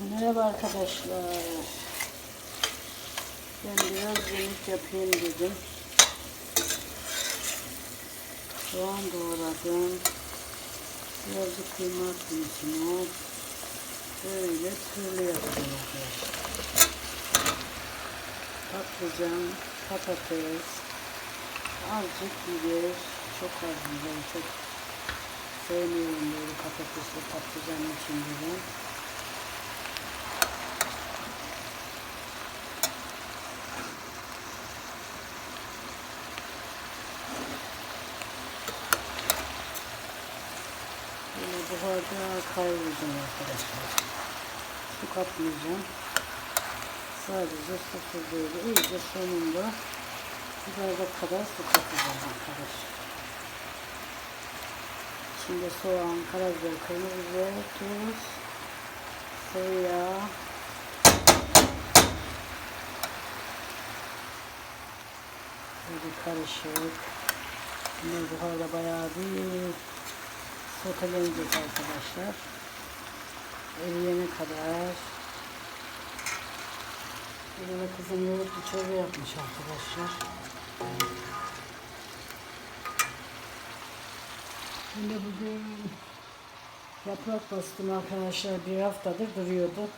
Merhaba arkadaşlar. Ben biraz yemek yapayım dedim. Soğan doğradım. Biraz kıyma attım içine. Böyle türlü yapacağım arkadaşlar. Patlıcan, patates, azıcık biber, çok az biber, çok sevmiyorum böyle patatesli patlıcan içinde ben. Böyle buharda kavrulacağım arkadaşlar. Su katmayacağım. Sadece su böyle iyice sonunda bir bardak kadar su katacağım arkadaşlar. İçinde soğan, karabiber, kırmızı biber, tuz, sıvı yağ, böyle karışık. Bunlar buharda bayağı bir sotelenecek arkadaşlar. Eriyene kadar. Burada kızım yoğurtlu çorba yapmış arkadaşlar. De bugün yaprak bastım arkadaşlar. Bir haftadır duruyordu.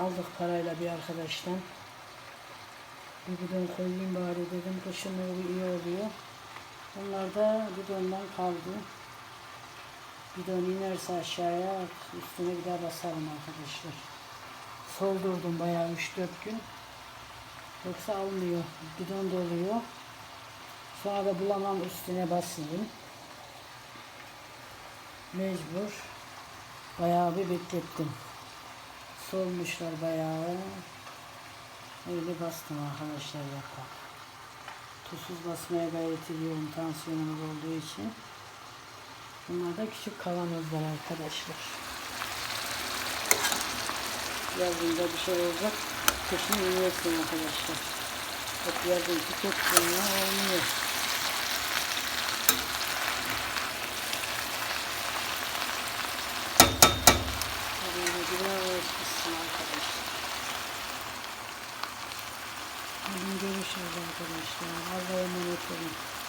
Aldık parayla bir arkadaştan. Bir bidon koyayım bari dedim. Kışın iyi oluyor. Onlar da bidondan kaldı. Bidon inerse aşağıya üstüne bir daha basarım arkadaşlar. Soldurdum bayağı 3-4 gün. Yoksa almıyor. Bidon doluyor. Sonra da bulamam üstüne basayım. Mecbur. Bayağı bir beklettim. Solmuşlar bayağı. Öyle bastım arkadaşlar yaprak. Tuzsuz basmaya gayret ediyorum tansiyonumuz olduğu için. Bunlar da küçük kavanozlar arkadaşlar. Yazında bir şey olacak. Kışın yiyorsun arkadaşlar. Hep yazın tükettiğinde olmuyor. Böyle biraz pişsin arkadaşlar. Görüşürüz arkadaşlar. Allah'a emanet olun.